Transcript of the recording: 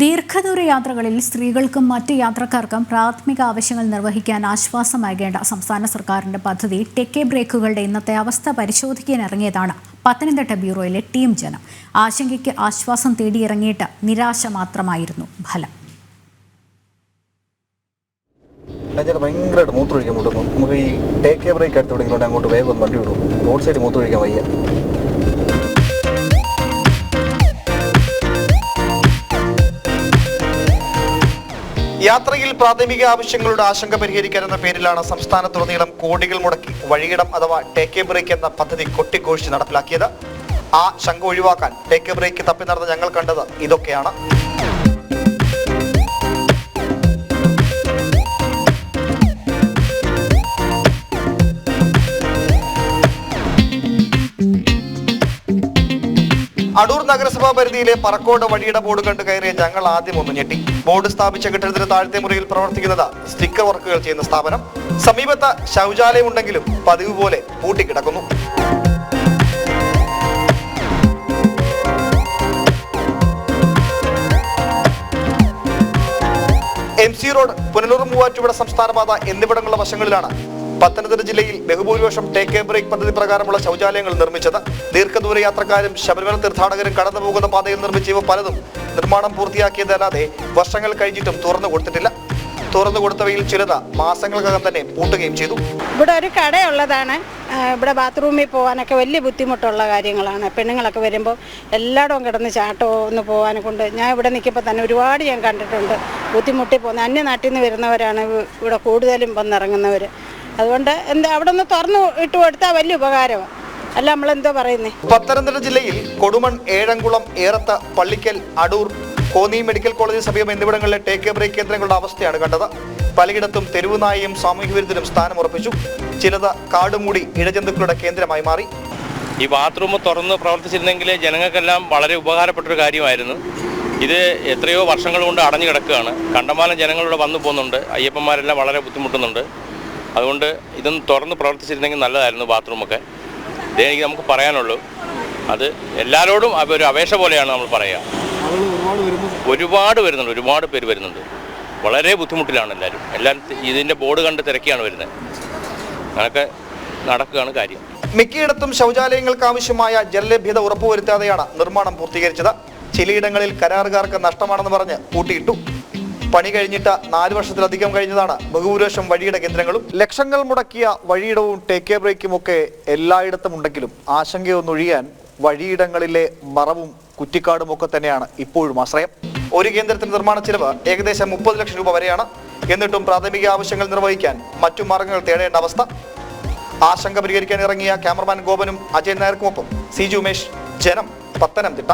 ദീർഘദൂര യാത്രകളിൽ സ്ത്രീകൾക്കും മറ്റ് യാത്രക്കാർക്കും പ്രാഥമിക ആവശ്യങ്ങൾ നിർവഹിക്കാൻ ആശ്വാസമാകേണ്ട സംസ്ഥാന സർക്കാരിന്റെ പദ്ധതി ടെക്കെ ബ്രേക്കുകളുടെ ഇന്നത്തെ അവസ്ഥ പരിശോധിക്കാൻ ഇറങ്ങിയതാണ്. പത്തനംതിട്ട ബ്യൂറോയിലെ ടീം ജനം. ആശങ്കയ്ക്ക് ആശ്വാസം തേടിയിറങ്ങിയിട്ട് നിരാശ മാത്രമായിരുന്നു ഫലം. ഭയങ്കരമായിട്ട് മൂത്തൊഴിക്കാൻ മുട്ടുന്നു നമുക്ക് ഈ ടേക്ക് ബ്രേക്ക് അടുത്ത് എവിടെയെങ്കിലും അങ്ങോട്ട് വേഗം വണ്ടി വിടും. റോഡ് സൈഡ് മൂത്തൊഴിക്കാൻ വയ്യ. യാത്രയിൽ പ്രാഥമിക ആവശ്യങ്ങളുടെ ആശങ്ക പരിഹരിക്കാൻ എന്ന പേരിലാണ് സംസ്ഥാനത്തുടനീളം കോടികൾ മുടക്കി വഴിയിടം അഥവാ ടേക്ക് ബ്രേക്ക് എന്ന പദ്ധതി കൊട്ടിഘോഷിച്ച് നടപ്പിലാക്കിയത്. ആ ശങ്ക ഒഴിവാക്കാൻ ടേക്ക് ബ്രേക്ക് തപ്പി നടന്ന ഞങ്ങൾ കണ്ടത് ഇതൊക്കെയാണ്. അടൂർ നഗരസഭാ പരിധിയിലെ പറക്കോട് വഴിയുടെ ബോർഡ് കണ്ട് കയറിയ ഞങ്ങൾ ആദ്യം ഒന്ന് ഞെട്ടി. ബോർഡ് സ്ഥാപിച്ച കെട്ടിടത്തിന് താഴത്തെ മുറിയിൽ പ്രവർത്തിക്കുന്നത് സ്റ്റിക്കർ വർക്കുകൾ ചെയ്യുന്ന സ്ഥാപനം. സമീപത്ത് ശൗചാലയം ഉണ്ടെങ്കിലും പതിവ് പോലെ പൂട്ടിക്കിടക്കുന്നു. M C road Punalur Muvattupuzha സംസ്ഥാനപാത എന്നിവിടങ്ങളുടെ വശങ്ങളിലാണ് പത്തനംതിട്ട ജില്ലയിൽ ബഹുഭൂരിപക്ഷം ടേക്ക് എ ബ്രേക്ക് പദ്ധതി പ്രകാരമുള്ള ശൗചാലയങ്ങൾ നിർമ്മിച്ചത്. ദീർഘദൂര യാത്രക്കാരും ശബരിമല തീർത്ഥാടകരും കടന്നു പോകുന്ന പാതയിൽ നിർമ്മിച്ച ഇവ പലതും നിർമ്മാണം പൂർത്തിയാക്കിയതല്ലാതെ വർഷങ്ങൾ കഴിഞ്ഞിട്ടും തുറന്നു കൊടുത്തിട്ടില്ല. തുറന്നു കൊടുത്തവയിൽ ചിലത് മാസങ്ങൾക്കകം തന്നെ പൂട്ടുകയും ചെയ്തു. ഇവിടെ ഒരു കടയുള്ളതാണ്. ഇവിടെ ബാത്റൂമിൽ പോകാനൊക്കെ വലിയ ബുദ്ധിമുട്ടുള്ള കാര്യങ്ങളാണ്. പെണ്ണുങ്ങളൊക്കെ വരുമ്പോൾ എല്ലായിടവും കിടന്ന് ചാട്ടോ ഒന്ന് പോകാനെ കൊണ്ട് ഞാൻ ഇവിടെ നിൽക്കുമ്പോൾ തന്നെ ഒരുപാട് ഞാൻ കണ്ടിട്ടുണ്ട്. ബുദ്ധിമുട്ടി പോകുന്ന അന്യനാട്ടിൽ നിന്ന് വരുന്നവരാണ് ഇവിടെ കൂടുതലും വന്നിറങ്ങുന്നവർ അതുകൊണ്ട് എന്താ അവിടെ ഒന്ന് തുറന്നു ഇട്ട് കൊടുത്താൽ വലിയ ഉപകാരമാണ് അല്ല നമ്മൾ എന്തോ പറയുന്നേ. പത്തനംതിട്ട ജില്ലയിൽ കൊടുമൺ ഏഴംകുളം ഏറത്ത പള്ളിക്കൽ അടൂർ കോന്നി മെഡിക്കൽ കോളേജ് സമീപം എന്നിവിടങ്ങളിലെ ടേക്ക് എ ബ്രേക്ക് കേന്ദ്രങ്ങളുടെ അവസ്ഥയാണ് കണ്ടത്. പലയിടത്തും തെരുവുനായയും സാമൂഹ്യ വിരുദ്ധരും സ്ഥാനം ഉറപ്പിച്ചു. ചിലത് കാടുമൂടി ഇഴജന്തുക്കളുടെ കേന്ദ്രമായി മാറി. ഈ ബാത്റൂം തുറന്ന് പ്രവർത്തിച്ചിരുന്നെങ്കിൽ ജനങ്ങൾക്കെല്ലാം വളരെ ഉപകാരപ്പെട്ടൊരു കാര്യമായിരുന്നു. ഇത് എത്രയോ വർഷങ്ങൾ കൊണ്ട് അടഞ്ഞു കിടക്കുകയാണ്. കണ്ടമാനം ജനങ്ങളിവിടെ വന്നു പോകുന്നുണ്ട്. അയ്യപ്പന്മാരെല്ലാം വളരെ ബുദ്ധിമുട്ടുന്നുണ്ട്. അതുകൊണ്ട് ഇതൊന്ന് തുറന്ന് പ്രവർത്തിച്ചിരുന്നെങ്കിൽ നല്ലതായിരുന്നു ബാത്റൂമൊക്കെ. ഇതേ എനിക്ക് നമുക്ക് പറയാനുള്ളൂ. അത് എല്ലാവരോടും ഒരു അപേക്ഷ പോലെയാണ് നമ്മൾ പറയുക ഒരുപാട് വരുന്നുണ്ട് ഒരുപാട് പേര് വരുന്നുണ്ട്. വളരെ ബുദ്ധിമുട്ടിലാണ് എല്ലാവരും എല്ലാം ഇതിന്റെ ബോർഡ് കണ്ട് തിരക്കിയാണ് വരുന്നത്. അങ്ങനെയൊക്കെ നടക്കുകയാണ് കാര്യം. മിക്കയിടത്തും ശൗചാലയങ്ങൾക്ക് ആവശ്യമായ ജലലഭ്യത ഉറപ്പുവരുത്താതെയാണ് നിർമ്മാണം പൂർത്തീകരിച്ചത്. ചിലയിടങ്ങളിൽ കരാറുകാർക്ക് നഷ്ടമാണെന്ന് പറഞ്ഞ് പൂട്ടിയിട്ടു. പണി കഴിഞ്ഞിട്ട് നാല് വർഷത്തിലധികം കഴിഞ്ഞതാണ്. ബഹുഭൂരിപക്ഷം വഴിയുടെ കേന്ദ്രങ്ങളും ലക്ഷങ്ങൾ മുടക്കിയ വഴിയിടവും ടേക്ക് ബ്രേക്കും ഒക്കെ എല്ലായിടത്തും ഉണ്ടെങ്കിലും ആശങ്കയൊന്നൊഴിയാൻ വഴിയിടങ്ങളിലെ മറവും കുറ്റിക്കാടും ഒക്കെ തന്നെയാണ് ഇപ്പോഴും ആശ്രയം. ഒരു കേന്ദ്രത്തിന്റെ നിർമ്മാണ ചിലവ് ഏകദേശം മുപ്പത് ലക്ഷം രൂപ വരെയാണ്. എന്നിട്ടും പ്രാഥമിക ആവശ്യങ്ങൾ നിർവഹിക്കാൻ മറ്റു മാർഗങ്ങൾ തേടേണ്ട അവസ്ഥ. ആശങ്ക പരിഹരിക്കാൻ ഇറങ്ങിയ ക്യാമറമാൻ ഗോപനും അജയ് നായർക്കുമൊപ്പം സി ജി ഉമേഷ് ജനം പത്തനംതിട്ട.